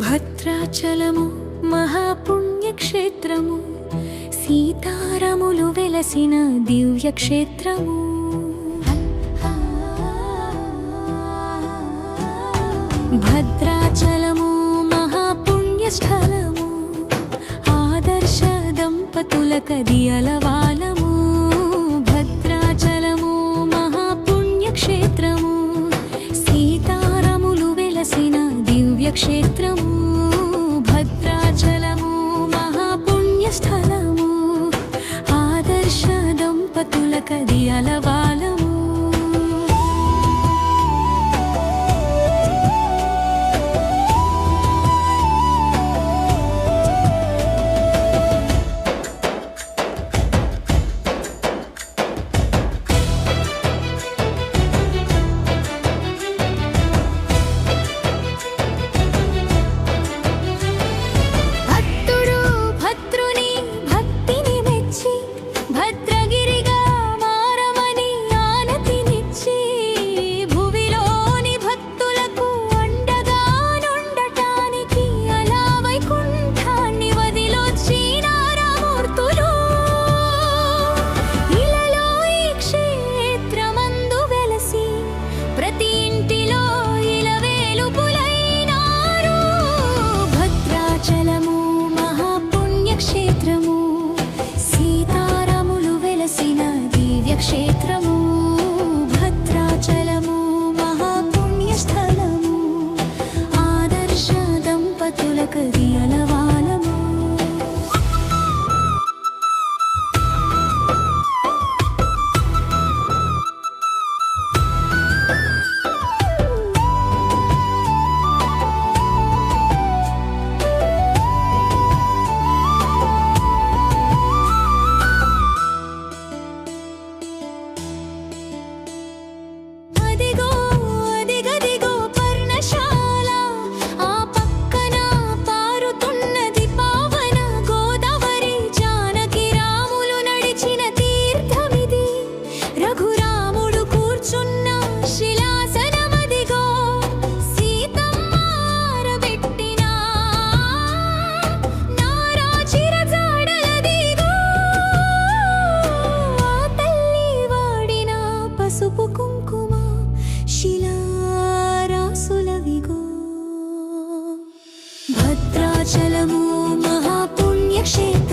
భద్రాచలము మహాపుణ్యక్షేత్రము. సీతారాములు వెలసిన దివ్యక్షేత్రము. భద్రాచలము మహాపుణ్యస్థలము. ఆదర్శ దంపతులకది అలవాలము. భద్రాచలము మహాపుణ్యక్షేత్రము. సీతారములు వెలసిన దివ్యక్షేత్రము. கதியளவா భద్రాచలము మహాపుణ్యక్షేత్రం